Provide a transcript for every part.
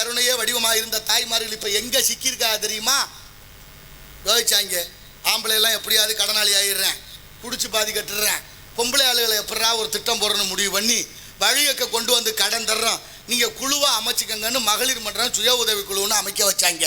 கருணையே வடிவமாக இருந்த தாய்மார்கள் இப்போ எங்கே சிக்கியிருக்கா தெரியுமா? யோசிச்சாங்க. ஆம்பளையெல்லாம் எப்படியாவது கடனாளி ஆயிடுறேன். குடிச்சு பாதி கட்டுறேன். பொம்பளை ஆளுகளை எப்படா ஒரு திட்டம் போடணும்னு முடிவு பண்ணி வழியக்க கொண்டு வந்து கடன் தர்றோம். நீங்கள் குழுவாக அமைச்சிக்கங்கன்னு மகளிர் மன்றம் சுய உதவி குழுன்னு அமைக்க வச்சாங்க.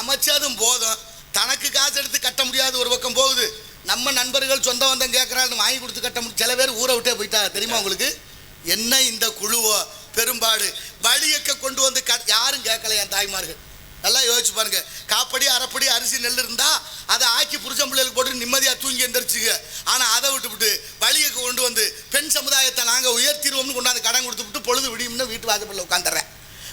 அமைச்சதும் போதும். தனக்கு காசு எடுத்து கட்ட முடியாத ஒரு பக்கம் போகுது. நம்ம நண்பர்கள் சொந்த வந்தம் கேட்குறான்னு வாங்கி கொடுத்து கட்ட முடியும். சில பேர் ஊரை விட்டே போயிட்டா தெரியுமா உங்களுக்கு? என்ன இந்த குழுவோ? பெரும்பாடு. வழியக்க கொண்டு வந்து க யாரும் கேட்கல என் தாய்மார்கள். நல்லா யோசிச்சு பாருங்க. காப்படி அரைப்படி அரிசி நெல் இருந்தா அதை ஆக்கி புருஷன் பிள்ளைகளுக்கு போட்டு நிம்மதியா தூங்கி எந்திரிச்சுங்க. ஆனா அதை விட்டுவிட்டு வழியை கொண்டு வந்து பெண் சமுதாயத்தை நாங்க உயர்த்திடுவோம்னு கொண்டாந்து கடன் கொடுத்துவிட்டு பொழுது விடியும்னு வீட்டு வாசப்படில் உட்காந்துறேன்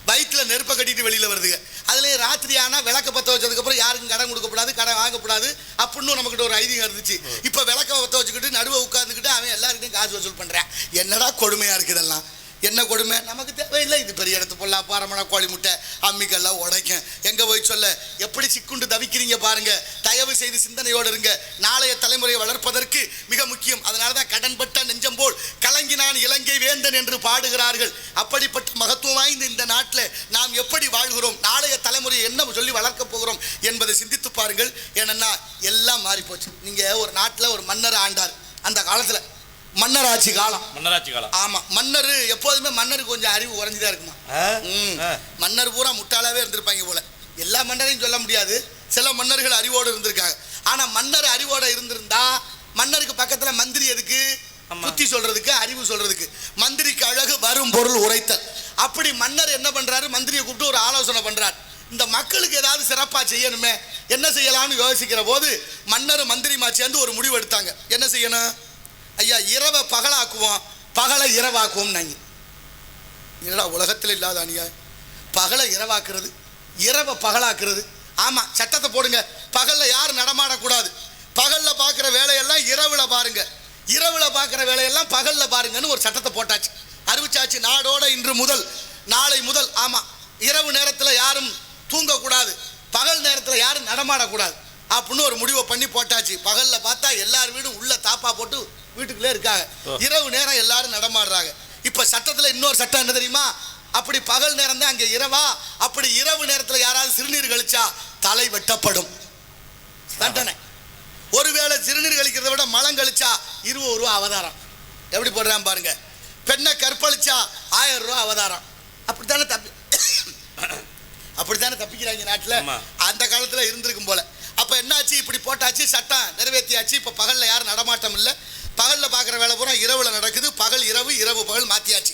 வயிற்றுல நெருப்பை கட்டிட்டு வெளியில வருதுங்க. அதுலயும் ராத்திரி ஆனா விளக்க பத்த வச்சதுக்கு அப்புறம் யாருக்கும் கடன் கொடுக்கக்கூடாது கடன் வாங்கக்கூடாது. அப்படின்னு நமக்கிட்ட ஒரு ஐதீகம் இருந்துச்சு. இப்ப விளக்க பத்த வச்சுக்கிட்டு நடுவை உட்காந்துக்கிட்டு அவன் எல்லாருக்கிட்டையும் காசு வசூல் பண்றேன். என்னடா கொடுமையா இருக்கு இதெல்லாம்? என்ன கொடுமை? நமக்கு தேவையில்லை. இது பெரிய இடத்து பொல்லா பாரமணா கோழி முட்டை அம்மிக்கெல்லாம் உடைக்கும். எங்கே போய் சொல்ல? எப்படி சிக்குண்டு தவிக்கிறீங்க பாருங்க. தயவு செய்து சிந்தனையோடு இருங்க. நாளைய தலைமுறையை வளர்ப்பதற்கு மிக முக்கியம். அதனால தான் கடன்பட்ட நெஞ்சம் போல் கலங்கினான் இலங்கை வேந்தன் என்று பாடுகிறார்கள். அப்படிப்பட்ட மகத்துவம் வாய்ந்த இந்த நாட்டில் நாம் எப்படி வாழ்கிறோம்? நாளைய தலைமுறையை என்ன சொல்லி வளர்க்க போகிறோம் என்பதை சிந்தித்து பாருங்கள். ஏன்னா எல்லாம் மாறிப்போச்சு. நீங்கள் ஒரு நாட்டில் ஒரு மன்னர் ஆண்டார். அந்த காலத்தில் மன்னர் ஆட்சி காலம். மன்னராட்சி காலம். ஆமா மன்னர் எப்போதுமே மன்னருக்கு கொஞ்சம் அறிவு குறைஞ்சுதான் இருக்குமா. மன்னர் பூரா முட்டாளாவே இருந்திருப்பாங்க போல. எல்லா மன்னரையும் சொல்ல முடியாது. சில மன்னர்கள் அறிவோடு இருந்திருக்காங்க. ஆனா மன்னர் அறிவோட இருந்திருந்தா மன்னருக்கு பக்கத்துல மந்திரி எதுக்கு. புத்தி சொல்றதுக்கு அறிவு சொல்றதுக்கு. மந்திரிக்கு அழகு வரும் பொருள் உரைத்தல். அப்படி மன்னர் என்ன பண்றாரு? மந்திரியை கூப்பிட்டு ஒரு ஆலோசனை பண்றார். இந்த மக்களுக்கு ஏதாவது சிறப்பா செய்யணுமே என்ன செய்யலாம்னு யோசிக்கிற போது மன்னர் மந்திரிமா சேர்ந்து ஒரு முடிவு எடுத்தாங்க. என்ன செய்யணும்? ஐயா இரவை பகலாக்குவோம் பகலை இரவாக்குவோம் நாங்க. என்னடா உலகத்தில் இல்லாத அணியா பகலை இரவாக்குறது இரவை பகலாக்குறது. ஆமாம் சட்டத்தை போடுங்க. பகலில் யாரும் நடமாடக்கூடாது? பகலில் பார்க்குற வேலையெல்லாம் இரவில் பாருங்க. இரவில் பார்க்குற வேலையெல்லாம் பகலில் பாருங்கன்னு ஒரு சட்டத்தை போட்டாச்சு. அறிவிச்சாச்சு நாடோட இன்று முதல் நாளை முதல். ஆமாம் இரவு நேரத்தில் யாரும் தூங்கக்கூடாது. பகல் நேரத்தில் யாரும் நடமாடக்கூடாது. அப்படின்னு ஒரு முடிவை பண்ணி போட்டாச்சு. பகலில் பார்த்தா எல்லார் வீடும் உள்ளே தாப்பா போட்டு வீட்டுக்குள்ளே இருக்காங்க. இரவு நேரம் எல்லாரும் நடமாடுறாங்க. இப்ப சட்டத்துல இன்னொரு சட்டம் என்ன தெரியுமா? அப்படி பகல் நேரம் தான் அங்க இரவா? அப்படி இரவு நேரத்துல யாராவது சிறுநீர் கழிச்சா தலை வெட்டப்படும். தண்டனை. ஒருவேளை சிறுநீர் கழிக்கிறத விட மலம் கழிச்சா இருபது ரூபா அவதாரம். எப்படி போடுறான் பாருங்க. பெண்ணை கற்பழிச்சா ஆயிரம் ரூபா அவதாரம். அப்படித்தானே தப்பி அப்படித்தானே தப்பிக்கிறாங்க நாட்டுல. அந்த காலத்துல இருந்திருக்கும் போல. அப்ப என்னாச்சு? இப்படி போட்டாச்சு சட்டம் நிறைவேற்றியாச்சு இப்ப பகல்ல யாரும் நடமாட்டம் இல்ல. பகல்ல பாக்குற வேலை பூரா இரவுல நடக்குது. பகல் இரவு இரவு பகல் மாத்தியாச்சு.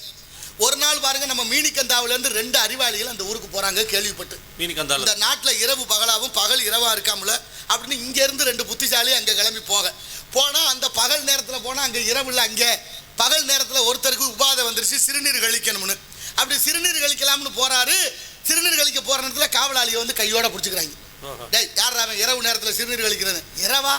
ஒரு நாள் பாருங்க நம்ம மீனிக்கந்தாவுல இருந்து ரெண்டு அறிவாளிகள் அந்த ஊருக்கு போறாங்க கேள்விப்பட்டு. மீன் கந்தால இந்த நாட்டில் இரவு பகலாவும் பகல் இரவா இருக்காமல அப்படின்னு இங்க இருந்து ரெண்டு புத்திசாலி அங்க கிளம்பி போக. போனா அந்த பகல் நேரத்துல போனா அங்க இரவு இல்லை அங்க பகல் நேரத்துல ஒருத்தருக்கு உபாதை வந்துருச்சு சிறுநீர் கழிக்கணும்னு. அப்படி சிறுநீர் கழிக்கலாம்னு போறாரு. சிறுநீர் கழிக்க போற நேரத்துல காவலாளியை வந்து கையோட பிடிச்சிக்கிறாங்க. டேய் யார் அவன் இரவு நேரத்துல சிறுநீர் கழிக்கிறது இரவா?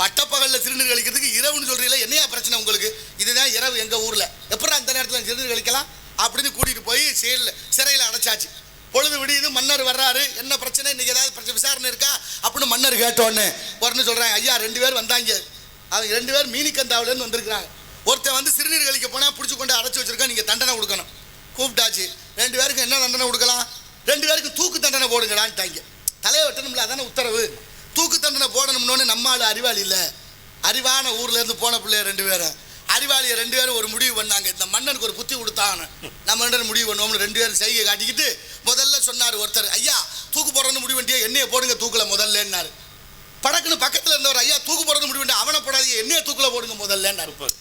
பட்டப்பகலில் சிறுநீர் கழிக்கிறதுக்கு இரவுன்னு சொல்றீங்களா என்னையா பிரச்சனை உங்களுக்கு? இதுதான் இரவு எங்கள் ஊரில். எப்படி அந்த நேரத்தில் சிறுநீர் கழிக்கலாம்? அப்படின்னு கூட்டிகிட்டு போய் செயல் சிறையில் அடைச்சாச்சு. பொழுது விடியுது மன்னர் வர்றாரு. என்ன பிரச்சனை? இன்னைக்கு ஏதாவது பிரச்சனை விசாரணை இருக்கா? அப்படின்னு மன்னர் கேட்டோன்னு உடனே சொல்கிறாங்க ஐயா ரெண்டு பேர் வந்தாங்க. அவங்க ரெண்டு பேர் மீனிக்கந்தாவிலேருந்து வந்திருக்கிறாங்க. ஒருத்தன் வந்து சிறுநீர் கழிக்க போனால் பிடிச்சி கொண்டு அடைச்சி வச்சிருக்கா நீங்கள் தண்டனை கொடுக்கணும். கூப்பிட்டாச்சு. ரெண்டு பேருக்கு என்ன தண்டனை கொடுக்கலாம்? ரெண்டு பேருக்கு தூக்கு தண்டனை போடுங்கடான்ட்டாங்க. தலையை வெட்டணும்ல அதானே உத்தரவு. தூக்கு தண்டனை போடணும்னு நம்ம ஆளு அறிவாளி இல்லை. அறிவான ஊர்ல இருந்து போன பிள்ளைய ரெண்டு பேரும் அறிவாளியை ரெண்டு பேரும் ஒரு முடிவு பண்ணாங்க. இந்த மன்னனுக்கு ஒரு புத்தி கொடுத்தாங்க. நம்ம ரெண்டு பேரும் முடிவு பண்ணுவோம்னு ரெண்டு பேரும் செய்கை காட்டிக்கிட்டு முதல்ல சொன்னார் ஒருத்தர் ஐயா தூக்கு போடுறோன்னு முடிவு பண்ணியா என்னைய போடுங்க தூக்குல முதல்லன்னாரு. படக்குன்னு பக்கத்துல இருந்தவர் ஐயா தூக்கு போடுறது முடிவு அவனை போடாதீங்க என்னைய தூக்குல போடுங்க முதல்லன்னாரு. சூப்பர்.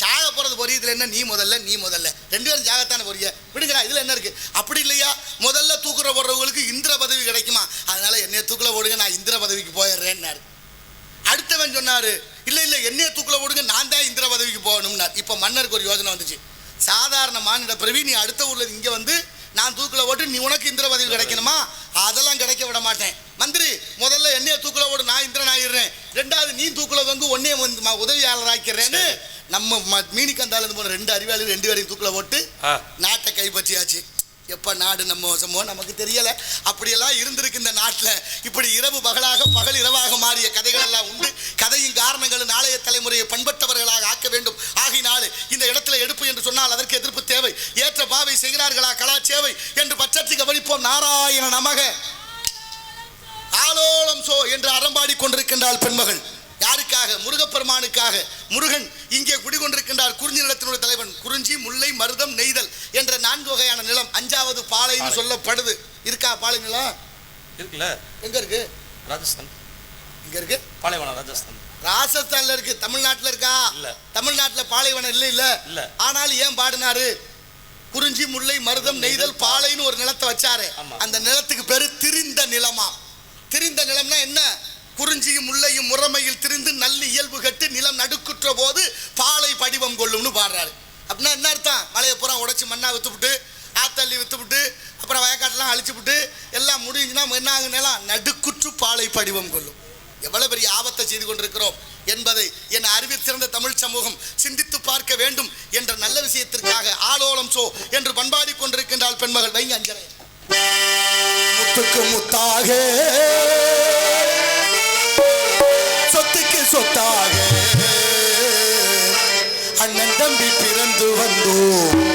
சாக போகிறது பொரிய இதில் என்ன? நீ முதல்ல நீ முதல்ல. ரெண்டு பேரும் ஜாகத்தான பொரிய விடுங்கடா இதில் என்ன இருக்குது அப்படி இல்லையா? முதல்ல தூக்குற போடுறவங்களுக்கு இந்திர பதவி கிடைக்குமா? அதனால் என்னைய தூக்கில் போடுங்க நான் இந்திர பதவிக்கு போயிடுறேன்னாரு. அடுத்தவன் சொன்னார் இல்லை இல்லை என்னைய தூக்கில் போடுங்க நான் தான் இந்திர பதவிக்கு போகணும்னார். இப்போ மன்னருக்கு ஒரு யோசனை வந்துச்சு. சாதாரண மாநில பிறவி நீ அடுத்த ஊரில் இங்கே வந்து நான் தூக்கில் ஓட்டு நீ உனக்கு இந்திர பதவி கிடைக்கணுமா? அதெல்லாம் கிடைக்க விட மாட்டேன். மந்திரி முதல்ல என்னைய தூக்கில் ஓடு நான் இந்திரன் ஆகிடுறேன் ரெண்டாவது நீ தூக்கில் வந்து உன்னைய வந்து உதவியாளர் ஆக்கிறேன்னு நம்ம ம- மீனிக்கந்தால இருந்து போன ரெண்டு அறிவாளி ரெண்டு பேரையும் தூக்குல போட்டு நாட்டை கைப்பற்றியாச்சு. எப்ப நாடு நம்ம வசமோ நமக்கு தெரியல. அப்படியெல்லாம் இருந்திருக்கு இந்த நாட்டில். இப்படி இரவு பகலாக பகல் இரவாக மாறிய கதைகள் எல்லாம் உண்டு. கதையின் காரணங்களும் நாளைய தலைமுறையை பண்பட்டவர்களாக ஆக்க வேண்டும். ஆகினாலே இந்த இடத்துல எடுப்பு என்று சொன்னால் அதற்கு எதிர்ப்பு தேவை. ஏற்ற பாவை செய்கிறார்களா? கலாச்சேவை என்று பச்சத்தி கவனிப்போம் நாராயண நமக. ஆலோலம் சோ என்று அறம்பாடி கொண்டிருக்கின்றாள் பெண்மகள். யாருக்காக? முருகப்பெருமானுக்காக. முருகன் இங்கே குடிகொண்டிருக்கின்றார். குறிஞ்சி நிலத்தினுடைய தலைவன். குறிஞ்சி முல்லை மருதம் நெய்தல் என்ற நான்கு வகையான நிலம் அஞ்சாவது பாலைன்னு பாலை. சொல்லப்படுது. இருக்கா பாலை நிலம் இருக்குல்ல. எங்க இருக்கு? ராஜஸ்தான். இங்க இருக்கு? பாலைவனம் ராஜஸ்தான். ராஜஸ்தான்ல இருக்கு. தமிழ்நாட்டுல இருக்கா? இல்ல. தமிழ்நாட்டுல பாலைவனம் இல்ல இல்ல. இல்ல. ஆனாலும் ஏன் பாடினாரு? குறிஞ்சி முல்லை மருதம் நெய்தல் பாலைன்னு ஒரு நிலத்தை வச்சாரு. அந்த நிலத்துக்கு பேரு திரிந்த நிலமா? திரிந்த நிலம்னா என்ன? குறிஞ்சியும் முல்லையும் முறைமையில் நிலம் போது பாலை படிவம் கொள்ளும்னு பாடுறாரு. அப்படின்னா என்ன அர்த்தம்? மலையை பூரா உடச்சி மண்ணா வித்துப்புட்டு ஆத்தள்ளி வித்துவிட்டு அப்புறம் வயக்காட்டெல்லாம் அழிச்சுப்புட்டு விட்டு எல்லாம் முடிஞ்சுன்னா என்ன ஆகுனெல்லாம் நடுக்குற்று பாலை படிவம் கொள்ளும். எவ்வளவு பெரிய ஆபத்தை செய்து கொண்டிருக்கிறோம் என்பதை என் அறிவித்திருந்த தமிழ் சமூகம் சிந்தித்து பார்க்க வேண்டும் என்ற நல்ல விஷயத்திற்காக ஆலோலம் சோ என்று பண்பாடி கொண்டிருக்கின்றாள் பெண்மகள் வைங்க அஞ்சரை முத்துக்கு முத்தாக சொத்துக்கு சொத்தாக. அண்ணன் தம்பி பிறந்து வந்தோம்.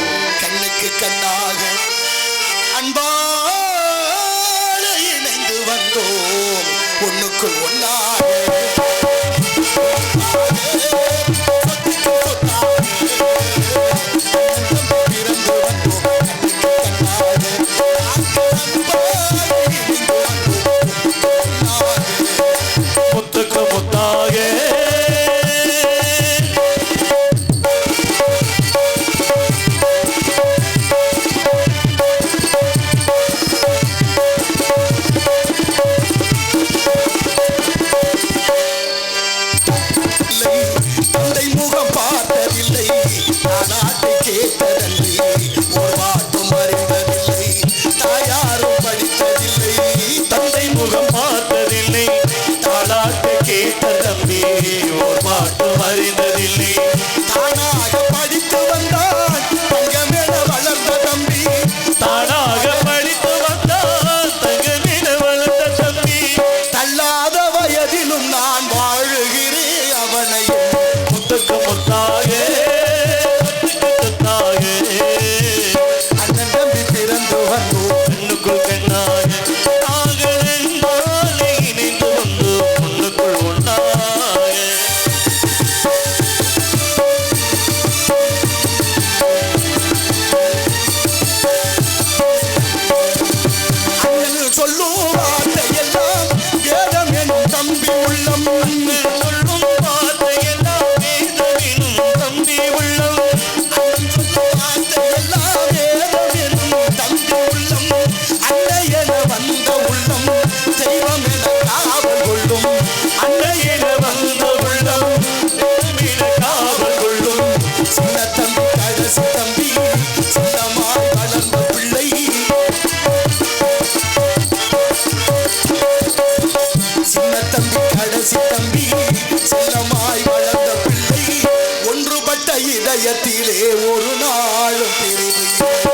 பாட்டு அறிந்ததில்லை இதயத்திலே ஒரு நாளும் பிரிவு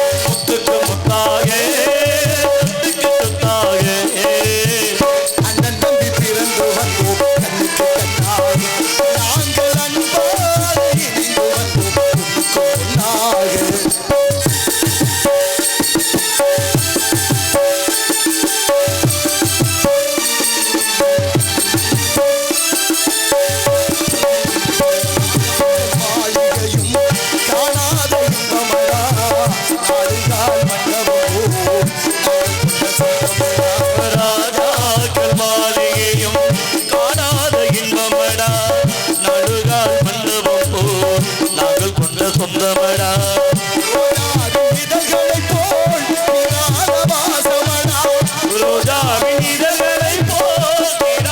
ரோஜாவின் போல்